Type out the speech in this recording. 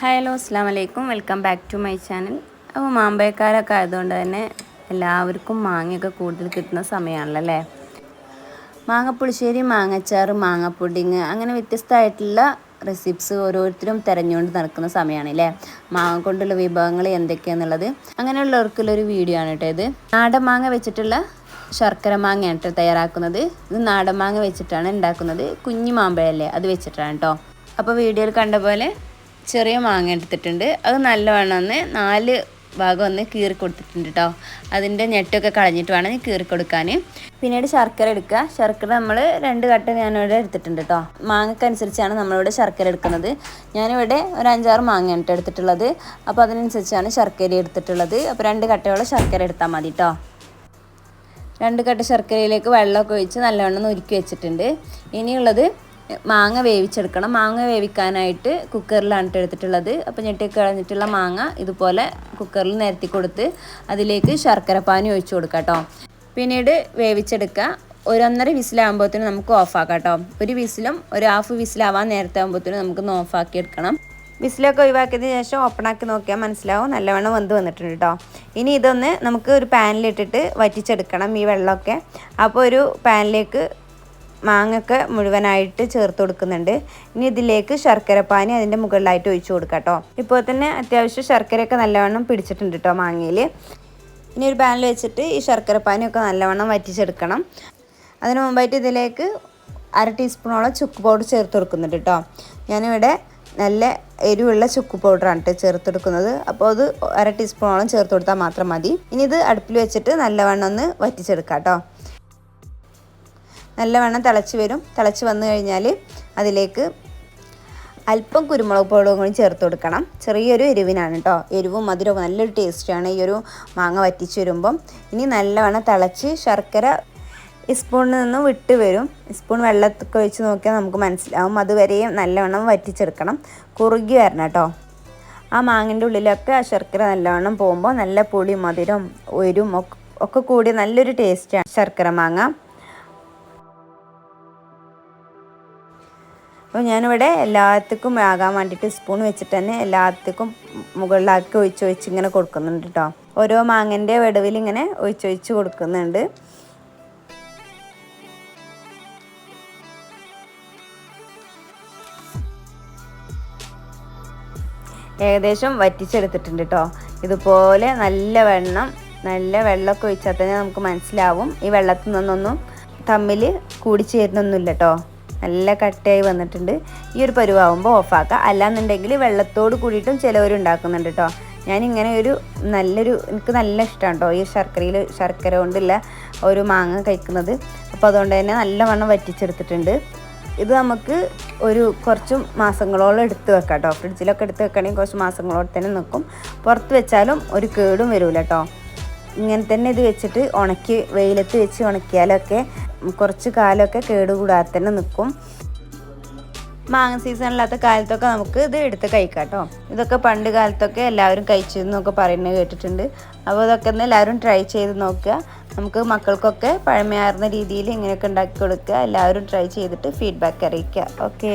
Hello അസ്സാം വലൈക്കും welcome back to my channel അപ്പോൾ മാമ്പഴക്കാലൊക്കെ ആയതുകൊണ്ട് തന്നെ എല്ലാവർക്കും മാങ്ങയൊക്കെ കൂടുതൽ കിട്ടുന്ന സമയമാണല്ലോ അല്ലേ? മാങ്ങപ്പുളിശ്ശേരി മാങ്ങച്ചാറ് മാങ്ങ പുഡിങ് അങ്ങനെ വ്യത്യസ്തമായിട്ടുള്ള റെസിപ്സ് ഓരോരുത്തരും തിരഞ്ഞുകൊണ്ട് നടക്കുന്ന സമയമാണ് അല്ലേ? മാങ്ങ കൊണ്ടുള്ള വിഭവങ്ങൾ എന്തൊക്കെയാണെന്നുള്ളത് അങ്ങനെയുള്ളവർക്കുള്ളൊരു വീഡിയോ ആണ് കേട്ടോ ഇത്. നാടൻ മാങ്ങ വെച്ചിട്ടുള്ള ശർക്കര മാങ്ങയാണ് കേട്ടോ തയ്യാറാക്കുന്നത്. ഇത് നാടൻ മാങ്ങ വെച്ചിട്ടാണ് ഉണ്ടാക്കുന്നത്. കുഞ്ഞു മാമ്പഴല്ലേ അത് വെച്ചിട്ടാണ് കേട്ടോ. അപ്പോൾ വീഡിയോയിൽ കണ്ട പോലെ ചെറിയ മാങ്ങ എടുത്തിട്ടുണ്ട്. അത് നല്ലവണ്ണം ഒന്ന് നാല് ഭാഗം ഒന്ന് കീറി കൊടുത്തിട്ടുണ്ട് കേട്ടോ അതിന്റെ ഞെട്ടൊക്കെ കളഞ്ഞിട്ട് വേണം കീറി കൊടുക്കാൻ പിന്നീട് ശർക്കര എടുക്കുക. ശർക്കര നമ്മൾ രണ്ട് കട്ട ഞാനിവിടെ എടുത്തിട്ടുണ്ട് കേട്ടോ മാങ്ങക്കനുസരിച്ചാണ് നമ്മളിവിടെ ശർക്കര എടുക്കുന്നത്. ഞാനിവിടെ ഒരു അഞ്ചാറ് മാങ്ങ കേട്ടോ എടുത്തിട്ടുള്ളത്. അപ്പോൾ അതിനനുസരിച്ചാണ് ശർക്കര എടുത്തിട്ടുള്ളത്. അപ്പോൾ രണ്ട് കട്ടയോളം ശർക്കര എടുത്താൽ മതി കേട്ടോ രണ്ട് കട്ട ശർക്കരയിലേക്ക് വെള്ളമൊക്കെ ഒഴിച്ച് നല്ലവണ്ണം ഒരുക്കി വെച്ചിട്ടുണ്ട്. ഇനിയുള്ളത് മാങ്ങ വേവിച്ചെടുക്കണം. മാങ്ങ വേവിക്കാനായിട്ട് കുക്കറിലാണ് എടുത്തിട്ടുള്ളത്. അപ്പോൾ ഞെട്ടി കളഞ്ഞിട്ടുള്ള മാങ്ങ ഇതുപോലെ കുക്കറിൽ നിരത്തി കൊടുത്ത് അതിലേക്ക് ശർക്കര പാനി ഒഴിച്ചു കൊടുക്കാം കേട്ടോ. പിന്നീട് വേവിച്ചെടുക്കുക. ഒരൊന്നര വിസിലാകുമ്പോഴത്തേനും നമുക്ക് ഓഫാക്കാം കേട്ടോ. ഒരു വിസിലും ഒരു ഹാഫ് വിസിലാവാൻ നേരത്തെ ആകുമ്പോഴത്തേനും നമുക്കൊന്ന് ഓഫാക്കി എടുക്കണം വിസിലൊക്കെ ഒഴിവാക്കിയതിന് ശേഷം ഓപ്പൺ ആക്കി നോക്കിയാൽ മനസ്സിലാവും. നല്ലവണ്ണം വെന്ത് വന്നിട്ടുണ്ട് കേട്ടോ. ഇനി ഇതൊന്ന് നമുക്ക് ഒരു പാനിലിട്ടിട്ട് വറ്റിച്ചെടുക്കണം ഈ വെള്ളമൊക്കെ. അപ്പോൾ ഒരു പാനിലേക്ക് മാങ്ങയൊക്കെ മുഴുവനായിട്ട് ചേർത്ത് കൊടുക്കുന്നുണ്ട്. ഇനി ഇതിലേക്ക് ശർക്കരപ്പാനി അതിന്റെ മുകളിലായിട്ട് ഒഴിച്ചു കൊടുക്കാം കേട്ടോ. ഇപ്പോൾ തന്നെ അത്യാവശ്യം ശർക്കരയൊക്കെ നല്ലവണ്ണം പിടിച്ചിട്ടുണ്ട് കേട്ടോ മാങ്ങയിൽ ഇനി ഒരു പാനിൽ വെച്ചിട്ട് ഈ ശർക്കരപ്പാനിയൊക്കെ നല്ലവണ്ണം വറ്റിച്ചെടുക്കണം. അതിന് മുമ്പായിട്ട് ഇതിലേക്ക് അര ടീസ്പൂണോളം ചുക്ക് പൗഡർ ചേർത്ത് കൊടുക്കുന്നുണ്ട് കേട്ടോ. ഞാനിവിടെ നല്ല എരിവുള്ള ചുക്ക് പൗഡറാണ് കേട്ടോ ചേർത്തെടുക്കുന്നത് അപ്പോൾ അത് അര ടീസ്പൂണോളം ചേർത്ത് കൊടുത്താൽ മാത്രം മതി. ഇനി ഇത് അടുപ്പിൽ വെച്ചിട്ട് നല്ലവണ്ണം ഒന്ന് വറ്റിച്ചെടുക്കാം കേട്ടോ. നല്ലവണ്ണം തിളച്ച് വരും. തിളച്ച് വന്നു കഴിഞ്ഞാൽ അതിലേക്ക് അല്പം കുരുമുളക് പൗഡറും കൂടി ചേർത്ത് കൊടുക്കണം. ചെറിയൊരു എരിവിനാണ് കേട്ടോ എരിവും മധുരവും നല്ലൊരു ടേസ്റ്റാണ് ഈ ഒരു മാങ്ങ വറ്റിച്ച് വരുമ്പം. ഇനി നല്ലവണ്ണം തിളച്ച് ശർക്കര സ്പൂണിൽ നിന്ന് വിട്ട് വരും. സ്പൂൺ വെള്ളത്തൊക്കെ ഒഴിച്ച് നോക്കിയാൽ നമുക്ക് മനസ്സിലാവും. അതുവരെയും നല്ലവണ്ണം വറ്റിച്ചെടുക്കണം. കുറുകി വരണം കേട്ടോ ആ മാങ്ങിന്റെ ഉള്ളിലൊക്കെ ആ ശർക്കര നല്ലവണ്ണം പോകുമ്പോൾ നല്ല പുളി മധുരം ഒരു ഒക്കെ കൂടി നല്ലൊരു ടേസ്റ്റാണ് ശർക്കര മാങ്ങ. അപ്പോൾ ഞാനിവിടെ എല്ലാത്തിക്കും ആകാൻ വേണ്ടിയിട്ട് സ്പൂൺ വെച്ചിട്ട് തന്നെ എല്ലാത്തിക്കും മുകളിലാക്കി ഒഴിച്ച് ഒഴിച്ച് ഇങ്ങനെ കൊടുക്കുന്നുണ്ട് കേട്ടോ ഓരോ മാങ്ങന്റെ വെടുവിൽ ഇങ്ങനെ ഒഴിച്ചൊഴിച്ച് കൊടുക്കുന്നുണ്ട്. ഏകദേശം വറ്റിച്ചെടുത്തിട്ടുണ്ട് കേട്ടോ ഇതുപോലെ നല്ല വെള്ളം നല്ല വെള്ളമൊക്കെ ഒഴിച്ചാൽ തന്നെ നമുക്ക് മനസ്സിലാവും. ഈ വെള്ളത്തിൽ നിന്നൊന്നും തമ്മിൽ കൂടിച്ചേരുന്നൊന്നുമില്ല കേട്ടോ നല്ല കട്ടയായി വന്നിട്ടുണ്ട്. ഈ ഒരു പരുവാകുമ്പോൾ ഓഫാക്കുക അല്ലാന്നുണ്ടെങ്കിൽ വെള്ളത്തോട് കൂടിയിട്ടും ചിലവരുണ്ടാക്കുന്നുണ്ട് കേട്ടോ ഞാനിങ്ങനെ ഒരു നല്ലൊരു എനിക്ക് നല്ല ഇഷ്ടമാണ് കേട്ടോ ഈ ശർക്കരയിൽ ശർക്കര കൊണ്ടുള്ള ഒരു മാങ്ങ കഴിക്കുന്നത്. അപ്പോൾ അതുകൊണ്ട് തന്നെ നല്ലവണ്ണം വറ്റിച്ചെടുത്തിട്ടുണ്ട്. ഇത് നമുക്ക് ഒരു കുറച്ച് മാസങ്ങളോളം എടുത്ത് വെക്കാം കേട്ടോ ഫ്രിഡ്ജിലൊക്കെ എടുത്ത് വെക്കണമെങ്കിൽ കുറച്ച് മാസങ്ങളോടെ തന്നെ നിൽക്കും പുറത്ത് വെച്ചാലും ഒരു കേടും വരില്ല കേട്ടോ ഇങ്ങനെ തന്നെ ഇത് വെച്ചിട്ട് ഉണക്കി വെയിലത്ത് വെച്ച് ഉണക്കിയാലൊക്കെ കുറച്ച് കാലമൊക്കെ കേടുകൂടാതെ തന്നെ നിൽക്കും മാങ്ങ സീസണില്ലാത്ത കാലത്തൊക്കെ നമുക്ക് ഇത് എടുത്ത് കഴിക്കാം കേട്ടോ. ഇതൊക്കെ പണ്ട് കാലത്തൊക്കെ എല്ലാവരും കഴിച്ചതെന്നൊക്കെ പറയുന്നത് കേട്ടിട്ടുണ്ട്. അപ്പോൾ ഇതൊക്കെ ഒന്ന് എല്ലാവരും ട്രൈ ചെയ്ത് നോക്കുക. നമുക്ക് മക്കൾക്കൊക്കെ പഴമയാർന്ന രീതിയിൽ ഇങ്ങനെയൊക്കെ ഉണ്ടാക്കി കൊടുക്കുക. എല്ലാവരും ട്രൈ ചെയ്തിട്ട് ഫീഡ്ബാക്ക് അറിയിക്കുക. ഓക്കെ